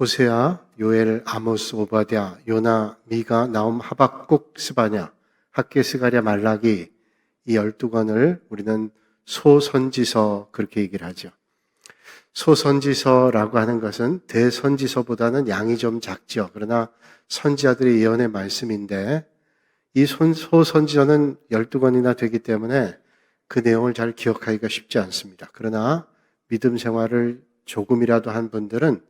호세아, 요엘, 아모스, 오바댜, 요나, 미가, 나움, 하박국, 스바냐, 학계, 스가랴, 말라기 이 열두 권을 우리는 소선지서 그렇게 얘기를 하죠. 소선지서라고 하는 것은 대선지서보다는 양이 좀 작죠. 그러나 선지자들의 예언의 말씀인데 이 손- 소선지서는 열두 권이나 되기 때문에 그 내용을 잘 기억하기가 쉽지 않습니다. 그러나 믿음 생활을 조금이라도 한 분들은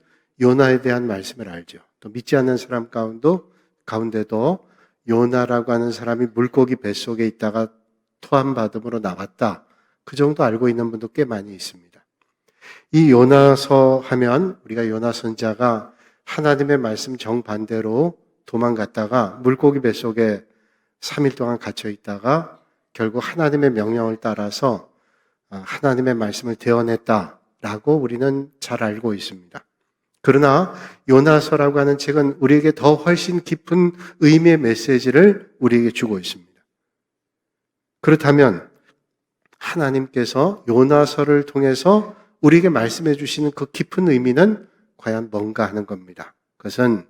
요나에 대한 말씀을 알죠. 또 믿지 않는 사람 가운데도 가운데도 요나라고 하는 사람이 물고기 뱃속에 있다가 토함받음으로 나왔다. 그 정도 알고 있는 분도 꽤 많이 있습니다. 이 요나서 하면 우리가 요나 선자가 하나님의 말씀 정반대로 도망갔다가 물고기 뱃속에 3일 동안 갇혀 있다가 결국 하나님의 명령을 따라서 아, 하나님의 말씀을 대언했다라고 우리는 잘 알고 있습니다. 그러나 요나서라고 하는 책은 우리에게 더 훨씬 깊은 의미의 메시지를 우리에게 주고 있습니다. 그렇다면 하나님께서 요나서를 통해서 우리에게 말씀해 주시는 그 깊은 의미는 과연 뭔가 하는 겁니다. 그것은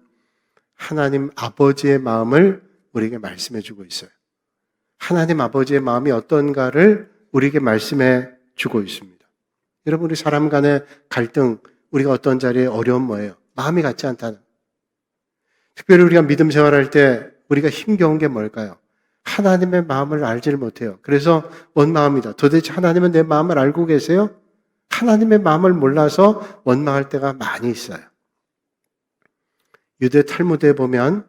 하나님 아버지의 마음을 우리에게 말씀해 주고 있어요. 하나님 아버지의 마음이 어떤가를 우리에게 말씀해 주고 있습니다. 여러분, 우리 사람 간의 갈등, 우리가 어떤 자리에 어려움 뭐예요? 마음이 같지 않다는. 특별히 우리가 믿음 생활할 때 우리가 힘겨운 게 뭘까요? 하나님의 마음을 알지를 못해요. 그래서 원망합니다. 도대체 하나님은 내 마음을 알고 계세요? 하나님의 마음을 몰라서 원망할 때가 많이 있어요. 유대 탈무드에 보면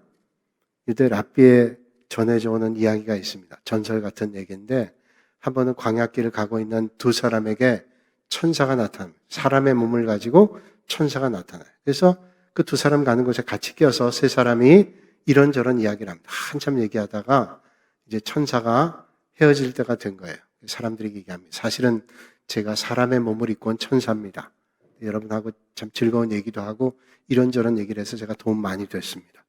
유대 랍비에 전해져 오는 이야기가 있습니다. 전설 같은 얘기인데 한 번은 광야길을 가고 있는 두 사람에게 천사가 나타납니다. 사람의 몸을 가지고 천사가 나타나요. 그래서 그 두 사람 가는 곳에 같이 껴서 세 사람이 이런저런 이야기를 합니다. 한참 얘기하다가 이제 천사가 헤어질 때가 된 거예요. 사람들이 얘기합니다. 사실은 제가 사람의 몸을 입고 온 천사입니다. 여러분하고 참 즐거운 얘기도 하고 이런저런 얘기를 해서 제가 도움 많이 됐습니다.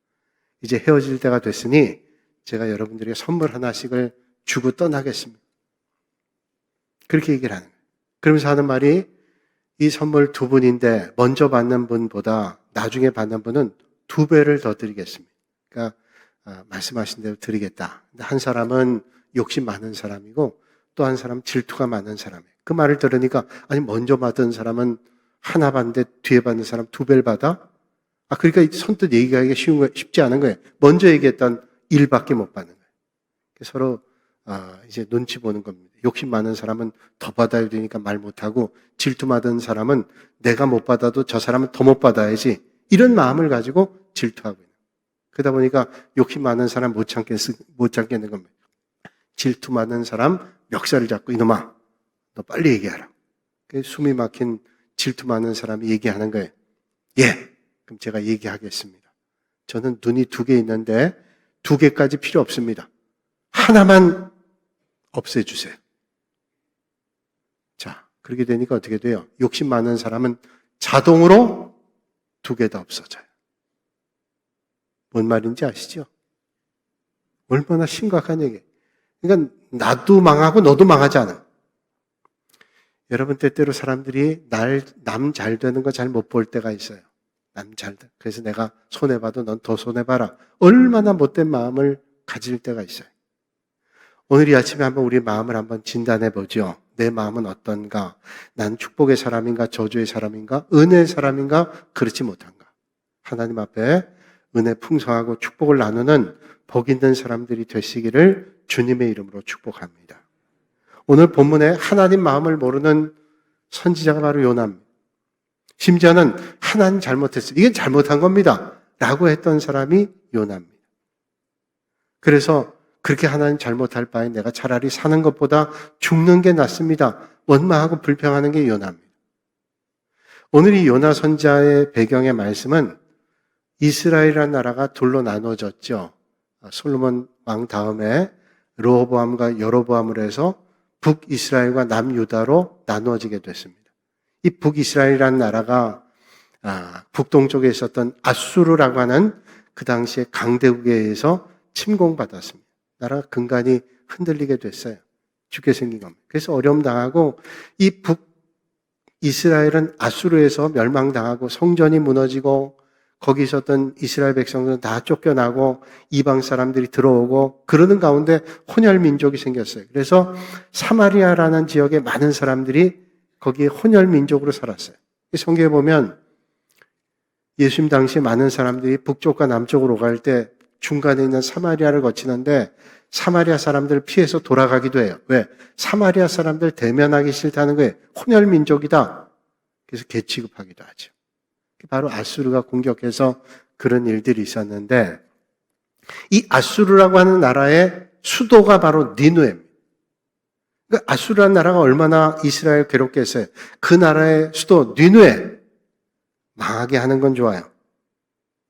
이제 헤어질 때가 됐으니 제가 여러분들에게 선물 하나씩을 주고 떠나겠습니다. 그렇게 얘기를 하는 거예요. 그러면서 하는 말이 이 선물 두 분인데 먼저 받는 분보다 나중에 받는 분은 두 배를 더 드리겠습니다. 그러니까 아, 말씀하신 대로 드리겠다. 근데 한 사람은 욕심 많은 사람이고 또 한 사람 질투가 많은 사람이에요. 그 말을 들으니까 아니 먼저 받은 사람은 하나 받는데 뒤에 받는 사람 두 배를 받아? 아 그러니까 선뜻 얘기하기가 쉬운 거 쉽지 않은 거예요. 먼저 얘기했던 일밖에 못 받는 거예요. 서로 아, 이제 눈치 보는 겁니다. 욕심 많은 사람은 더 받아야 되니까 말 못하고 질투 많은 사람은 내가 못 받아도 저 사람은 더 못 받아야지 이런 마음을 가지고 질투하고 있는 거예요. 그러다 보니까 욕심 많은 사람 못 참겠, 못 참겠는 겁니다. 질투 많은 사람 멱살을 잡고 이놈아 너 빨리 얘기하라. 그 숨이 막힌 질투 많은 사람이 얘기하는 거예요. 예, 그럼 제가 얘기하겠습니다. 저는 눈이 두 개 있는데 두 개까지 필요 없습니다. 하나만 없애주세요. 자, 그렇게 되니까 어떻게 돼요? 욕심 많은 사람은 자동으로 두 개 다 없어져요. 뭔 말인지 아시죠? 얼마나 심각한 얘기. 그러니까 나도 망하고 너도 망하지 않아. 여러분 때때로 사람들이 날, 남 잘 되는 거 잘 못 볼 때가 있어요. 남 잘 돼. 그래서 내가 손해 봐도 넌 더 손해 봐라. 얼마나 못된 마음을 가질 때가 있어요. 오늘 이 아침에 한번 우리 마음을 한번 진단해 보죠. 내 마음은 어떤가? 난 축복의 사람인가? 저주의 사람인가? 은혜의 사람인가? 그렇지 못한가? 하나님 앞에 은혜 풍성하고 축복을 나누는 복 있는 사람들이 되시기를 주님의 이름으로 축복합니다. 오늘 본문에 하나님 마음을 모르는 선지자가 바로 요나입니다. 심지어는 하나님 잘못했어요. 이게 잘못한 겁니다. 라고 했던 사람이 요나입니다. 그래서 그렇게 하나님 잘못할 바에 내가 차라리 사는 것보다 죽는 게 낫습니다. 원망하고 불평하는 게 요나입니다. 오늘 이 요나 선자의 배경의 말씀은 이스라엘이라는 나라가 둘로 나눠졌죠. 솔로몬 왕 다음에 로보암과 여로보암을 해서 북이스라엘과 남유다로 나누어지게 됐습니다. 이 북이스라엘이라는 나라가 아, 북동쪽에 있었던 아수르라고 하는 그 당시에 강대국에 의해서 침공받았습니다. 나라가 근간이 흔들리게 됐어요. 죽게 생긴 겁니다. 그래서 어려움 당하고 이 북 이스라엘은 아수르에서 멸망당하고 성전이 무너지고 거기 있었던 이스라엘 백성들은 다 쫓겨나고 이방 사람들이 들어오고 그러는 가운데 혼혈 민족이 생겼어요. 그래서 사마리아라는 지역에 많은 사람들이 거기에 혼혈 민족으로 살았어요. 이 성경에 보면 예수님 당시에 많은 사람들이 북쪽과 남쪽으로 갈 때 중간에 있는 사마리아를 거치는데 사마리아 사람들을 피해서 돌아가기도 해요. 왜? 사마리아 사람들 대면하기 싫다는 거예요. 혼혈 민족이다. 그래서 개 취급하기도 하죠. 바로 아수르가 공격해서 그런 일들이 있었는데 이 아수르라고 하는 나라의 수도가 바로 니누에입니다. 그 아수르라는 나라가 얼마나 이스라엘 괴롭게 했어요. 그 나라의 수도 니누에 망하게 하는 건 좋아요.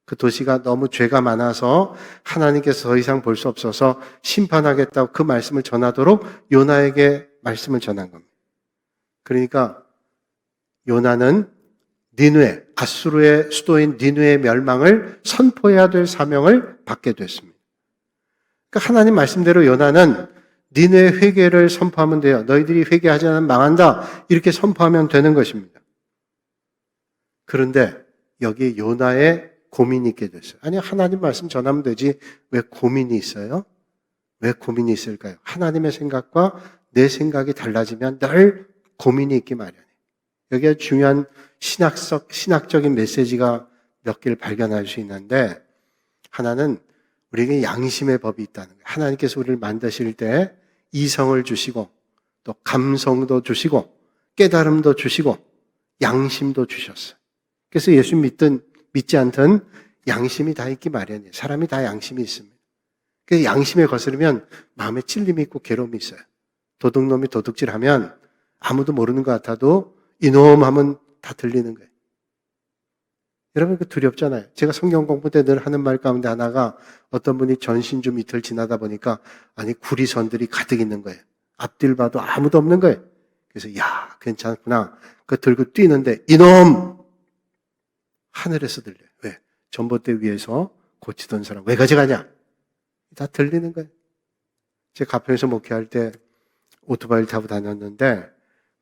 그 도시가 너무 죄가 많아서 하나님께서 더 이상 볼 수 없어서 심판하겠다고 그 말씀을 전하도록 요나에게 말씀을 전한 겁니다. 그러니까 요나는 니누에 아수르의 수도인 니누의 멸망을 선포해야 될 사명을 받게 됐습니다. 그러니까 하나님 말씀대로 요나는 니누의 회개를 선포하면 돼요. 너희들이 회개하지 않으면 망한다. 이렇게 선포하면 되는 것입니다. 그런데 여기 요나의 고민이 있게 됐어요. 아니, 하나님 말씀 전하면 되지. 왜 고민이 있어요? 왜 고민이 있을까요? 하나님의 생각과 내 생각이 달라지면 늘 고민이 있기 마련이에요. 여기에 중요한 신학적, 신학적인 메시지가 몇 개를 발견할 수 있는데, 하나는 우리에게 양심의 법이 있다는 거예요. 하나님께서 우리를 만드실 때 이성을 주시고, 또 감성도 주시고, 깨달음도 주시고, 양심도 주셨어요. 그래서 예수 믿든 믿지 않든 양심이 다 있기 마련이에요. 사람이 다 양심이 있습니다. 그 양심에 거스르면 마음에 찔림이 있고 괴로움이 있어요. 도둑놈이 도둑질하면 아무도 모르는 것 같아도 이놈 하면 다 들리는 거예요. 여러분 그 두렵잖아요. 제가 성경 공부 때 늘 하는 말 가운데 하나가 어떤 분이 전신 좀 이틀 지나다 보니까 아니 구리선들이 가득 있는 거예요. 앞뒤를 봐도 아무도 없는 거예요. 그래서 야 괜찮구나. 그 들고 뛰는데 이놈 하늘에서 들려요. 왜? 전봇대 위에서 고치던 사람 왜 가져가냐? 다 들리는 거예요. 제 가평에서 목회할 때 오토바이를 타고 다녔는데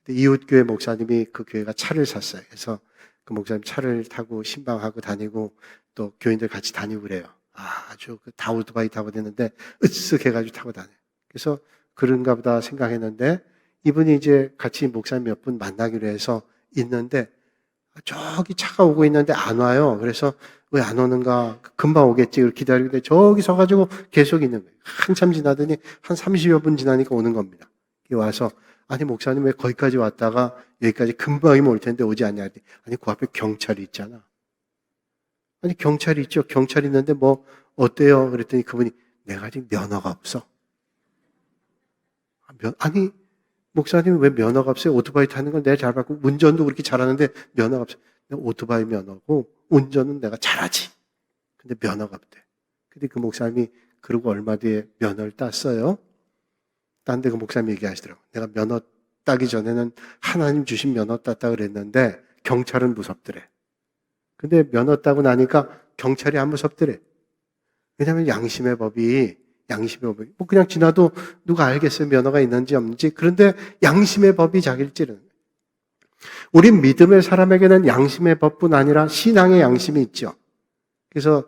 이웃 교회 목사님이 그 교회가 차를 샀어요. 그래서 그 목사님 차를 타고 신방하고 다니고 또 교인들 같이 다니고 그래요. 아, 아주 그다 오토바이 타고 다녔는데 으쓱 해가지고 타고 다녀요. 그래서 그런가 보다 생각했는데 이분이 이제 같이 목사님 몇 분 만나기로 해서 있는데 저기 차가 오고 있는데 안 와요. 그래서 왜 안 오는가? 금방 오겠지. 기다리고 있는데 저기 서가지고 계속 있는 거예요. 한참 지나더니 한 30여 분 지나니까 오는 겁니다. 와서 아니 목사님 왜 거기까지 왔다가 여기까지 금방이면 올 텐데 오지 않냐? 아니 그 앞에 경찰이 있잖아. 아니 경찰이 있죠. 경찰이 있는데 뭐 어때요? 그랬더니 그분이 내가 아직 면허가 없어. 아니 목사님 왜 면허가 없어요? 오토바이 타는 걸 내가 잘 받고 운전도 그렇게 잘하는데 면허가 없어요. 오토바이 면허고 운전은 내가 잘하지. 근데 면허가 없대. 근데 그 목사님이 그러고 얼마 뒤에 면허를 땄어요. 딴데 그 목사님 얘기하시더라고. 내가 면허 따기 전에는 하나님 주신 면허 땄다 그랬는데 경찰은 무섭더래. 근데 면허 따고 나니까 경찰이 안 무섭더래. 왜냐하면 양심의 법이 양심의 법이 뭐 그냥 지나도 누가 알겠어요 면허가 있는지 없는지 그런데 양심의 법이 거예요. 우리 믿음의 사람에게는 양심의 법뿐 아니라 신앙의 양심이 있죠. 그래서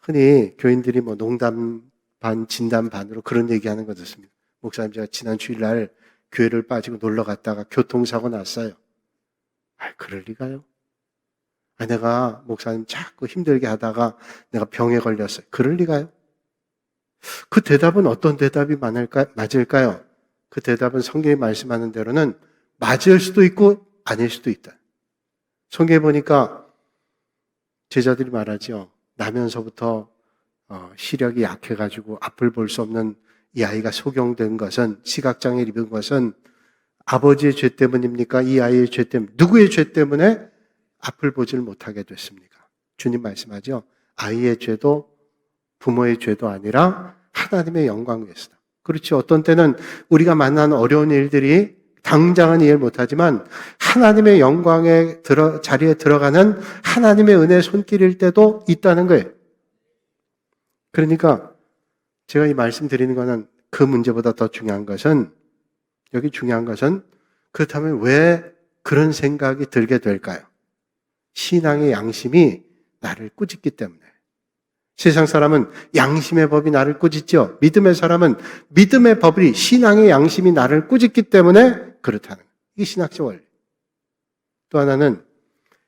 흔히 교인들이 뭐 농담 반 진담 반으로 그런 얘기하는 거 듣습니다. 목사님 제가 지난 주일날 교회를 빠지고 놀러 갔다가 교통사고 났어요. 아, 그럴 리가요? 아, 내가 목사님 자꾸 힘들게 하다가 내가 병에 걸렸어요. 그럴 리가요? 그 대답은 어떤 대답이 많을까, 맞을까요? 그 대답은 성경이 말씀하는 대로는 맞을 수도 있고 아닐 수도 있다. 성경에 보니까 제자들이 말하죠. 나면서부터 어, 시력이 약해가지고 앞을 볼 수 없는 이 아이가 소경된 것은 시각장애 입은 것은 아버지의 죄 때문입니까? 이 아이의 죄 때문 누구의 죄 때문에 앞을 보지를 못하게 됐습니까? 주님 말씀하죠. 아이의 죄도 부모의 죄도 아니라 하나님의 영광 위해서다. 그렇지. 어떤 때는 우리가 만난 어려운 일들이 당장은 이해를 못하지만 하나님의 영광에 들어 자리에 들어가는 하나님의 은혜 손길일 때도 있다는 거예요. 그러니까 제가 이 말씀 드리는 거는 그 문제보다 더 중요한 것은 여기 중요한 것은 그렇다면 왜 그런 생각이 들게 될까요? 신앙의 양심이 나를 꾸짖기 때문에. 세상 사람은 양심의 법이 나를 꾸짖죠. 믿음의 사람은 믿음의 법이 신앙의 양심이 나를 꾸짖기 때문에 그렇다는. 이게 신학적 원리. 또 하나는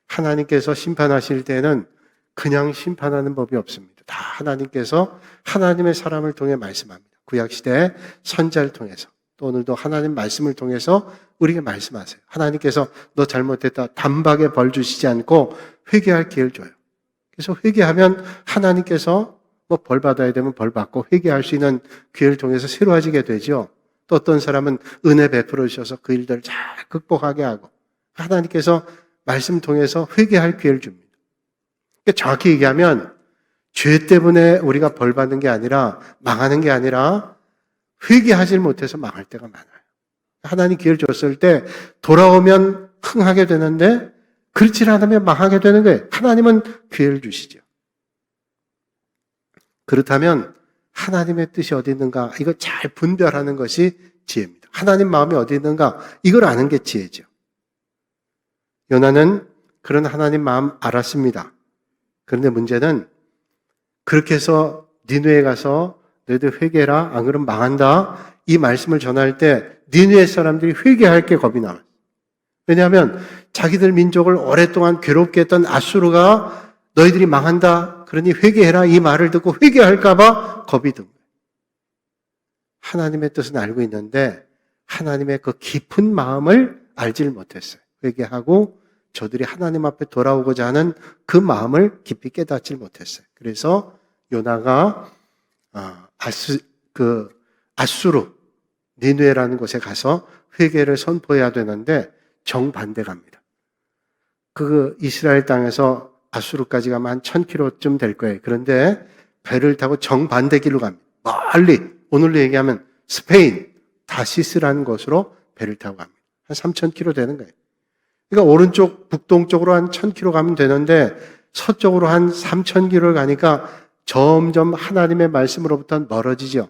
하나님께서 심판하실 때는 그냥 심판하는 법이 없습니다. 다 하나님께서 하나님의 사람을 통해 말씀합니다. 구약 시대 선자를 통해서 또 오늘도 하나님 말씀을 통해서 우리에게 말씀하세요. 하나님께서 너 잘못했다 단박에 벌 주시지 않고 회개할 기회를 줘요. 그래서 회개하면 하나님께서 뭐 벌 받아야 되면 벌 받고 회개할 수 있는 기회를 통해서 새로워지게 되죠. 또 어떤 사람은 은혜 베풀어 주셔서 그 일들을 잘 극복하게 하고 하나님께서 말씀 통해서 회개할 기회를 줍니다. 그러니까 정확히 얘기하면 죄 때문에 우리가 벌 받는 게 아니라 망하는 게 아니라 회개하지 못해서 망할 때가 많아요. 하나님 기회를 줬을 때 돌아오면 흥하게 되는데 그렇지 않으면 망하게 되는 거예요. 하나님은 기회를 주시죠. 그렇다면 하나님의 뜻이 어디 있는가? 이거 잘 분별하는 것이 지혜입니다. 하나님 마음이 어디 있는가? 이걸 아는 게 지혜죠. 요나는 그런 하나님 마음 알았습니다. 그런데 문제는 그렇게 해서 니누에 가서 너희들 회개해라. 안 그러면 망한다. 이 말씀을 전할 때 니누의 사람들이 회개할 게 겁이 나요. 왜냐하면 자기들 민족을 오랫동안 괴롭게 했던 아수르가 너희들이 망한다. 그러니 회개해라. 이 말을 듣고 회개할까봐 겁이 든 거예요. 하나님의 뜻은 알고 있는데 하나님의 그 깊은 마음을 알지를 못했어요. 회개하고 저들이 하나님 앞에 돌아오고자 하는 그 마음을 깊이 깨닫지 못했어요. 그래서 요나가 아, 아스 그 아수르 니누에라는 곳에 가서 회개를 선포해야 되는데 정반대 갑니다. 그 이스라엘 땅에서 아수르까지 가면 한 1000km쯤 될 거예요. 그런데 배를 타고 정반대 길로 갑니다. 멀리 오늘로 얘기하면 스페인 다시스라는 곳으로 배를 타고 갑니다. 한 3000km 되는 거예요. 그러니까 오른쪽 북동쪽으로 한 1000km 가면 되는데 서쪽으로 한 3000km를 가니까 점점 하나님의 말씀으로부터 멀어지죠.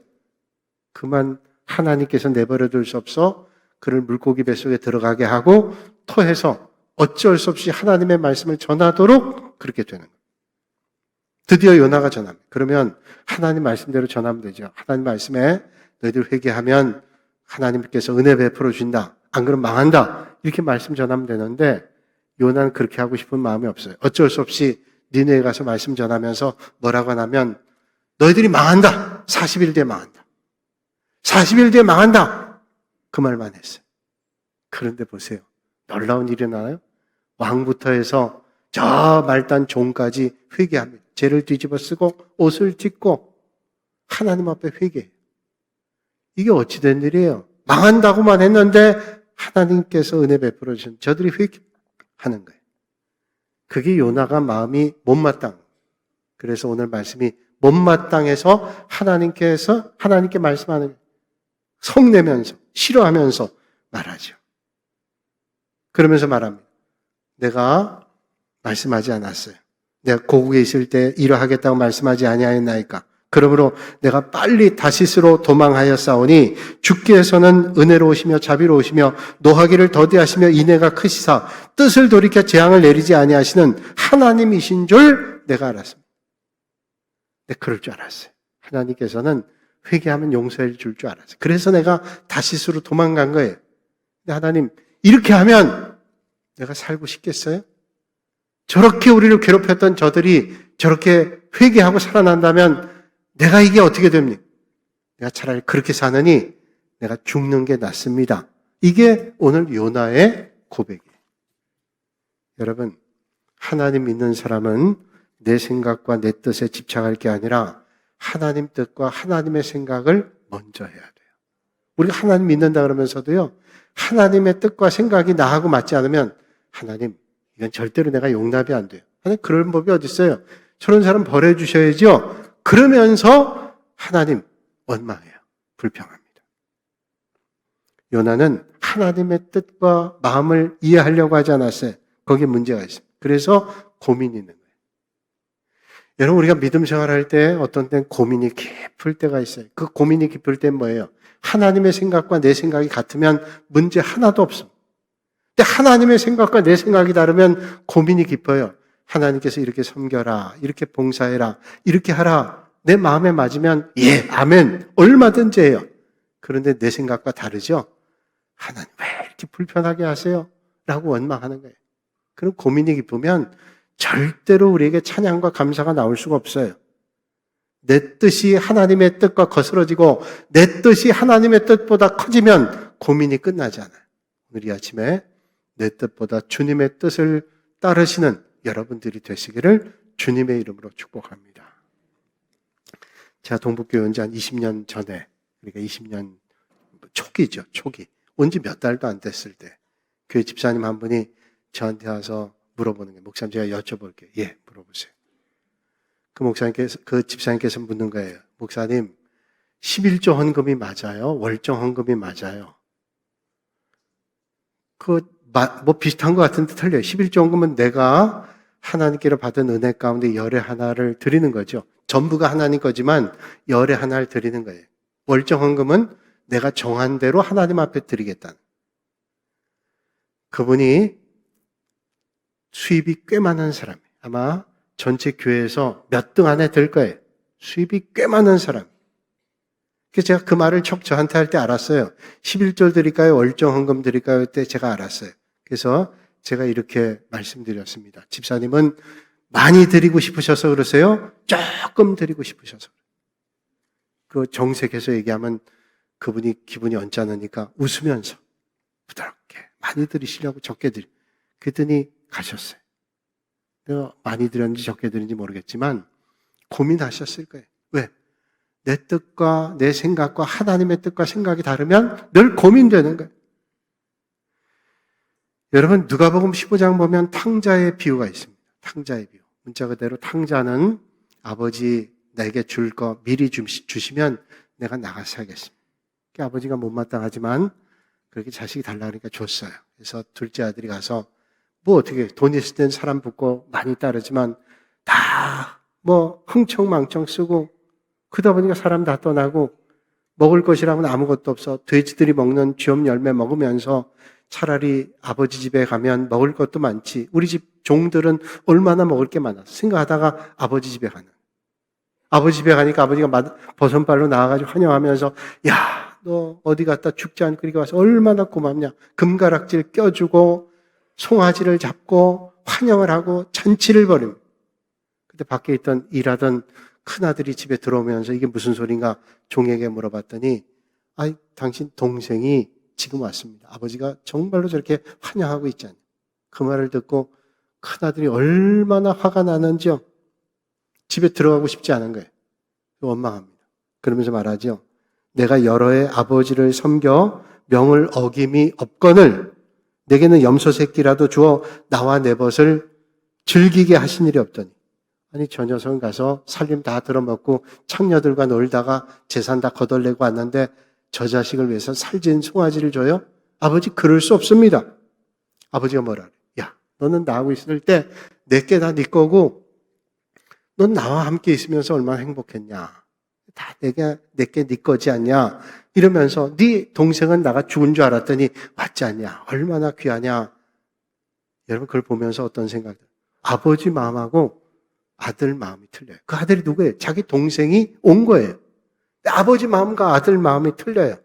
그만 하나님께서 내버려 둘 수 없어 그를 물고기 뱃속에 들어가게 하고 토해서 어쩔 수 없이 하나님의 말씀을 전하도록 그렇게 되는 거예요. 드디어 요나가 전합니다. 그러면 하나님 말씀대로 전하면 되죠. 하나님 말씀에 너희들 회개하면 하나님께서 은혜 베풀어 준다. 안 그러면 망한다. 이렇게 말씀 전하면 되는데 요나는 그렇게 하고 싶은 마음이 없어요. 어쩔 수 없이 니네에 가서 말씀 전하면서 뭐라고 하냐면 너희들이 망한다. 40일 뒤에 망한다. 40일 뒤에 망한다. 그 말만 했어요. 그런데 보세요. 놀라운 일이 나요. 왕부터 해서 저 말단 종까지 회개합니다. 죄를 뒤집어 쓰고 옷을 찢고 하나님 앞에 회개해요. 이게 어찌된 일이에요? 망한다고만 했는데 하나님께서 은혜 베풀어 주신 저들이 회개하는 거예요. 그게 요나가 마음이 못마땅. 그래서 오늘 말씀이 못마땅해서 하나님께서 하나님께 말씀하는 성내면서 싫어하면서 말하죠. 그러면서 말합니다. 내가 말씀하지 않았어요. 내가 고국에 있을 때 이러하겠다고 말씀하지 아니하였나이까. 그러므로 내가 빨리 다시스로 도망하였사오니 주께서는 은혜로우시며 자비로우시며 노하기를 더디하시며 인애가 크시사 뜻을 돌이켜 재앙을 내리지 아니하시는 하나님이신 줄 내가 알았습니다. 내 그럴 줄 알았어요. 하나님께서는 회개하면 용서해 줄 줄 알았어요. 그래서 내가 다시스로 도망간 거예요. 근데 하나님 이렇게 하면 내가 살고 싶겠어요? 저렇게 우리를 괴롭혔던 저들이 저렇게 회개하고 살아난다면 내가 이게 어떻게 됩니까? 내가 차라리 그렇게 사느니 내가 죽는 게 낫습니다. 이게 오늘 요나의 고백이에요. 여러분, 하나님 믿는 사람은 내 생각과 내 뜻에 집착할 게 아니라 하나님 뜻과 하나님의 생각을 먼저 해야 돼요. 우리가 하나님 믿는다 그러면서도요, 하나님의 뜻과 생각이 나하고 맞지 않으면 하나님, 이건 절대로 내가 용납이 안 돼요. 하나님, 그런 법이 어디 있어요? 저런 사람 버려주셔야죠. 그러면서 하나님 원망해요. 불평합니다. 요나는 하나님의 뜻과 마음을 이해하려고 하지 않았어요. 거기에 문제가 있어요. 그래서 고민이 있는 거예요. 여러분, 우리가 믿음 생활할 때 어떤 땐 고민이 깊을 때가 있어요. 그 고민이 깊을 땐 뭐예요? 하나님의 생각과 내 생각이 같으면 문제 하나도 없습니다. 근데 하나님의 생각과 내 생각이 다르면 고민이 깊어요. 하나님께서 이렇게 섬겨라, 이렇게 봉사해라, 이렇게 하라. 내 마음에 맞으면 예, 아멘. 얼마든지 해요. 그런데 내 생각과 다르죠? 하나님 왜 이렇게 불편하게 하세요? 라고 원망하는 거예요. 그런 고민이 깊으면 절대로 우리에게 찬양과 감사가 나올 수가 없어요. 내 뜻이 하나님의 뜻과 거스러지고 내 뜻이 하나님의 뜻보다 커지면 고민이 끝나지 않아요. 오늘 이 아침에 내 뜻보다 주님의 뜻을 따르시는 여러분들이 되시기를 주님의 이름으로 축복합니다. 제가 동북교회 온 지 한 20년 전에, 그러니까 20년 초기죠, 초기. 온 지 몇 달도 안 됐을 때, 교회 집사님 한 분이 저한테 와서 물어보는 게, 목사님 제가 여쭤볼게요. 예, 물어보세요. 그 목사님께서, 그 집사님께서 묻는 거예요. 목사님, 11조 헌금이 맞아요? 월정 헌금이 맞아요? 그, 마- 뭐 비슷한 것 같은데 틀려요. 11조 헌금은 내가 하나님께로 받은 은혜 가운데 열의 하나를 드리는 거죠. 전부가 하나님 거지만 열의 하나를 드리는 거예요. 월정 헌금은 내가 정한 대로 하나님 앞에 드리겠다는. 그분이 수입이 꽤 많은 사람. 아마 전체 교회에서 몇 등 안에 들 거예요. 수입이 꽤 많은 사람. 그래서 제가 그 말을 척 저한테 할 때 알았어요. 11절 드릴까요? 월정 헌금 드릴까요? 그때 제가 알았어요. 그래서 제가 이렇게 말씀드렸습니다. 집사님은 많이 드리고 싶으셔서 그러세요? 조금 드리고 싶으셔서. 그 정색해서 얘기하면 그분이 기분이 언짢으니까 웃으면서 부드럽게 많이 드리시려고 적게 드리. 그랬더니 가셨어요. 내가 많이 드렸는지 적게 드렸는지 모르겠지만 고민하셨을 거예요. 왜? 내 뜻과 내 생각과 하나님의 뜻과 생각이 다르면 늘 고민되는 거예요. 여러분 누가복음 15장 보면 탕자의 비유가 있습니다. 탕자의 비유. 문자 그대로 탕자는 아버지 내게 줄 거 미리 주시- 주시면 내가 나가서 하겠습니다. 그 아버지가 못마땅하지만 그렇게 자식이 달라니까 줬어요. 그래서 둘째 아들이 가서 뭐 어떻게 돈 있을 땐 사람 붙고 많이 따르지만 다 뭐 흥청망청 쓰고 그러다 보니까 사람 다 떠나고 먹을 것이라면 아무것도 없어 돼지들이 먹는 쥐엄 열매 먹으면서 차라리 아버지 집에 가면 먹을 것도 많지. 우리 집 종들은 얼마나 먹을 게 많아? 생각하다가 아버지 집에 가는. 아버지 집에 가니까 아버지가 마- 버선발로 나와가지고 환영하면서 야 너 어디 갔다 죽지 않고 이렇게 와서 얼마나 고맙냐? 금가락질 껴주고 송아지를 잡고 환영을 하고 잔치를 벌입니다. 그때 밖에 있던 일하던 큰아들이 집에 들어오면서 이게 무슨 소린가 종에게 물어봤더니 아이 당신 동생이 지금 왔습니다. 아버지가 정말로 저렇게 환영하고 있잖아요. 그 말을 듣고 큰아들이 얼마나 화가 나는지요. 집에 들어가고 싶지 않은 거예요. 원망합니다. 그러면서 말하죠. 내가 여러 해 아버지를 섬겨 명을 어김이 없거늘 내게는 염소 새끼라도 주어 나와 내 벗을 즐기게 하신 일이 없더니 아니 저 녀석은 가서 살림 다 들어먹고 창녀들과 놀다가 재산 다 거덜내고 왔는데 저 자식을 위해서 살찐 송아지를 줘요? 아버지 그럴 수 없습니다. 아버지가 뭐라 그래? 야 너는 나하고 있을 때 내게 다 네 거고 넌 나와 함께 있으면서 얼마나 행복했냐. 다 내게 내게 네 거지 않냐. 이러면서 네 동생은 나가 죽은 줄 알았더니 왔지 않냐. 얼마나 귀하냐. 여러분 그걸 보면서 어떤 생각? 아버지 마음하고 아들 마음이 틀려요. 그 아들이 누구예요? 자기 동생이 온 거예요. 아버지 마음과 아들 마음이 틀려요.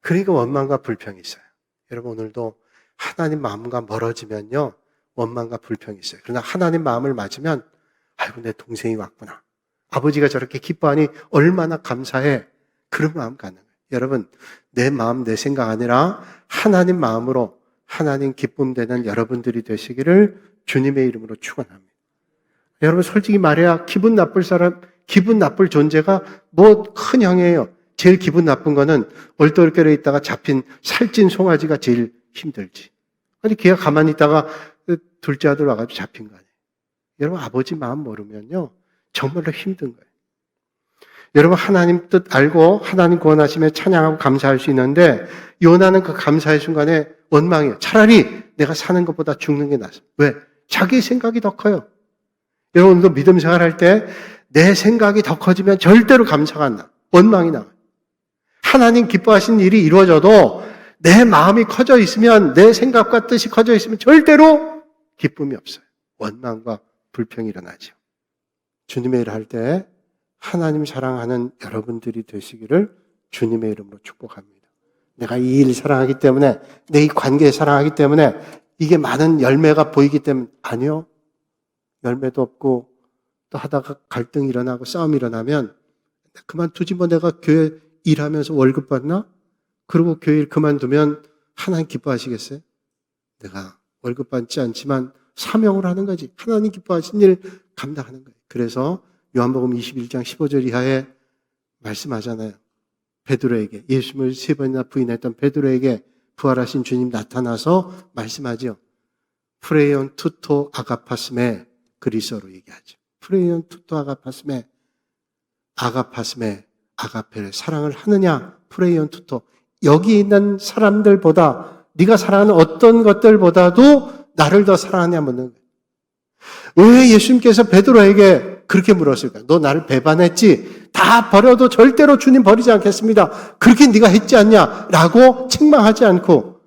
그러니까 원망과 불평이 있어요. 여러분 오늘도 하나님 마음과 멀어지면요 원망과 불평이 있어요. 그러나 하나님 마음을 맞으면 아이고 내 동생이 왔구나. 아버지가 저렇게 기뻐하니 얼마나 감사해. 그런 마음 갖는 거예요. 여러분 내 마음 내 생각 아니라 하나님 마음으로 하나님 기쁨 되는 여러분들이 되시기를 주님의 이름으로 축원합니다. 여러분 솔직히 말해야 기분 나쁠 사람, 기분 나쁠 존재가 뭐 큰 형이에요. 제일 기분 나쁜 거는 얼떨결에 있다가 잡힌 살찐 송아지가 제일 힘들지. 아니 걔가 가만히 있다가 그 둘째 아들 와가지고 잡힌 거 아니에요. 여러분 아버지 마음 모르면요 정말로 힘든 거예요. 여러분 하나님 뜻 알고 하나님 구원하심에 찬양하고 감사할 수 있는데 요나는 그 감사의 순간에 원망이에요. 차라리 내가 사는 것보다 죽는 게 낫어. 왜? 자기 생각이 더 커요. 여러분도 믿음 생활할 때 내 생각이 더 커지면 절대로 감사가 안 나. 원망이 나. 하나님 기뻐하신 일이 이루어져도 내 마음이 커져 있으면 내 생각과 뜻이 커져 있으면 절대로 기쁨이 없어요. 원망과 불평이 일어나죠. 주님의 일을 할 때 하나님 사랑하는 여러분들이 되시기를 주님의 이름으로 축복합니다. 내가 이 일 사랑하기 때문에 내 이 관계 사랑하기 때문에 이게 많은 열매가 보이기 때문에 아니요. 열매도 없고 또 하다가 갈등이 일어나고 싸움이 일어나면 그만두지 뭐 내가 교회 일하면서 월급 받나? 그리고 교회 일 그만두면 하나님 기뻐하시겠어요? 내가 월급 받지 않지만 사명을 하는 거지. 하나님 기뻐하신 일 감당하는 거예요. 그래서 요한복음 21장 15절 이하에 말씀하잖아요. 베드로에게 예수님을 세 번이나 부인했던 베드로에게 부활하신 주님 나타나서 말씀하죠. 프레이온 투토 아가파스메 그리스어로 얘기하죠. 프레이온 투토 아가파스메 아가파스메 아가페를 사랑을 하느냐 프레이온 투토 여기 있는 사람들보다 네가 사랑하는 어떤 것들보다도 나를 더 사랑하냐 묻는 거예요. 왜 예수님께서 베드로에게 그렇게 물었을까? 너 나를 배반했지? 다 버려도 절대로 주님 버리지 않겠습니다. 그렇게 네가 했지 않냐? 라고 책망하지 않고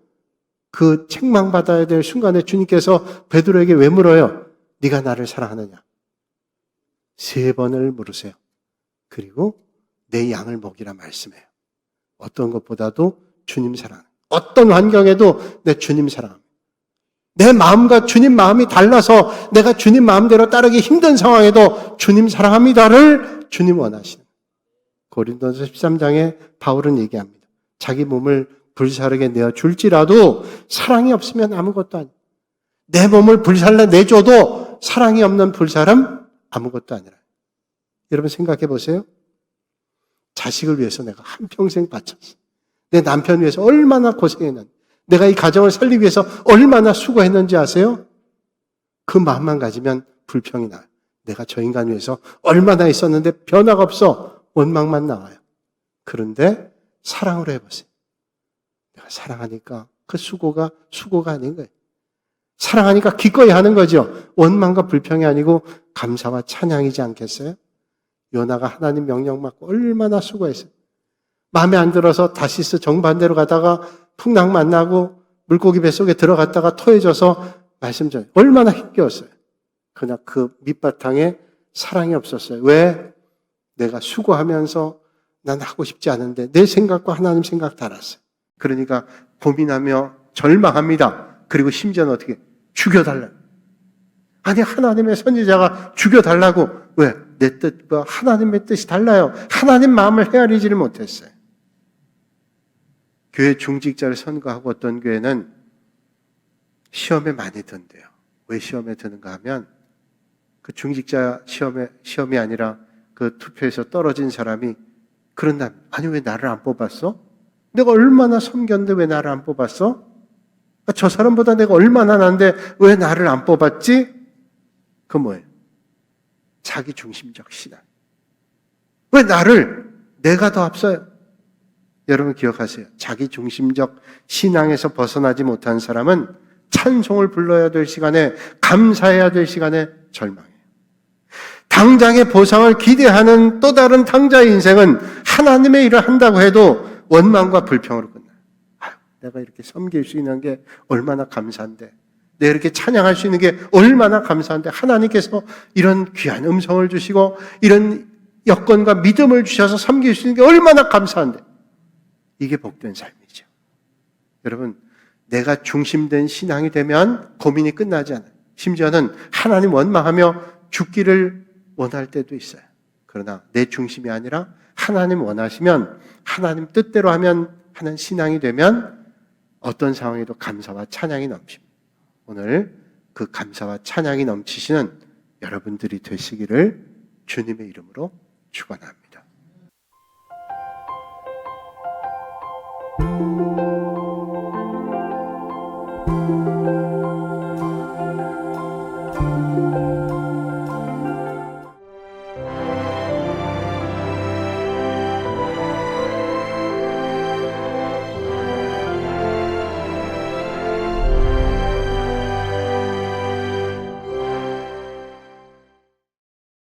그 책망받아야 될 순간에 주님께서 베드로에게 왜 물어요? 네가 나를 사랑하느냐? 세 번을 물으세요. 그리고 내 양을 먹이라 말씀해요. 어떤 것보다도 주님 사랑. 어떤 환경에도 내 주님 사랑. 내 마음과 주님 마음이 달라서 내가 주님 마음대로 따르기 힘든 상황에도 주님 사랑합니다를 주님 원하시는. 고린도서 13장에 바울은 얘기합니다. 자기 몸을 불사르게 내어 줄지라도 사랑이 없으면 아무것도 아니야. 내 몸을 불살라 내줘도 사랑이 없는 불사람 아무것도 아니라. 여러분 생각해 보세요. 자식을 위해서 내가 한평생 바쳤어. 내 남편 위해서 얼마나 고생했는지. 내가 이 가정을 살리기 위해서 얼마나 수고했는지 아세요? 그 마음만 가지면 불평이 나요. 내가 저 인간 위해서 얼마나 있었는데 변화가 없어. 원망만 나와요. 그런데 사랑으로 해보세요. 내가 사랑하니까 그 수고가 수고가 아닌 거예요. 사랑하니까 기꺼이 하는 거죠. 원망과 불평이 아니고 감사와 찬양이지 않겠어요? 요나가 하나님 명령 받고 얼마나 수고했어요. 마음에 안 들어서 다시스 정반대로 가다가 풍랑 만나고 물고기 뱃속에 들어갔다가 토해져서 말씀 전 얼마나 힘겨웠어요. 그냥 그 밑바탕에 사랑이 없었어요. 왜? 내가 수고하면서 난 하고 싶지 않은데 내 생각과 하나님 생각 달았어요. 그러니까 고민하며 절망합니다. 그리고 심지어는 어떻게 죽여달라. 아니 하나님의 선지자가 죽여달라고 왜? 내 뜻과 하나님의 뜻이 달라요. 하나님 마음을 헤아리지를 못했어요. 교회 중직자를 선거하고 어떤 교회는 시험에 많이 든대요. 왜 시험에 드는가 하면 그 중직자 시험에 시험이 아니라 그 투표에서 떨어진 사람이 그런다. 아니 왜 나를 안 뽑았어? 내가 얼마나 섬겼는데 왜 나를 안 뽑았어? 아, 저 사람보다 내가 얼마나 난데 왜 나를 안 뽑았지? 그 뭐예요? 자기 중심적 신앙. 왜 나를 내가 더 앞서요? 여러분 기억하세요. 자기 중심적 신앙에서 벗어나지 못한 사람은 찬송을 불러야 될 시간에 감사해야 될 시간에 절망해요. 당장의 보상을 기대하는 또 다른 당자의 인생은 하나님의 일을 한다고 해도 원망과 불평으로 내가 이렇게 섬길 수 있는 게 얼마나 감사한데. 내가 이렇게 찬양할 수 있는 게 얼마나 감사한데 하나님께서 이런 귀한 음성을 주시고 이런 여건과 믿음을 주셔서 섬길 수 있는 게 얼마나 감사한데. 이게 복된 삶이죠. 여러분, 내가 중심된 신앙이 되면 고민이 끝나지 않아요. 심지어는 하나님 원망하며 죽기를 원할 때도 있어요. 그러나 내 중심이 아니라 하나님 원하시면 하나님 뜻대로 하면 하는 신앙이 되면 어떤 상황에도 감사와 찬양이 넘칩니다. 오늘 그 감사와 찬양이 넘치시는 여러분들이 되시기를 주님의 이름으로 축원합니다.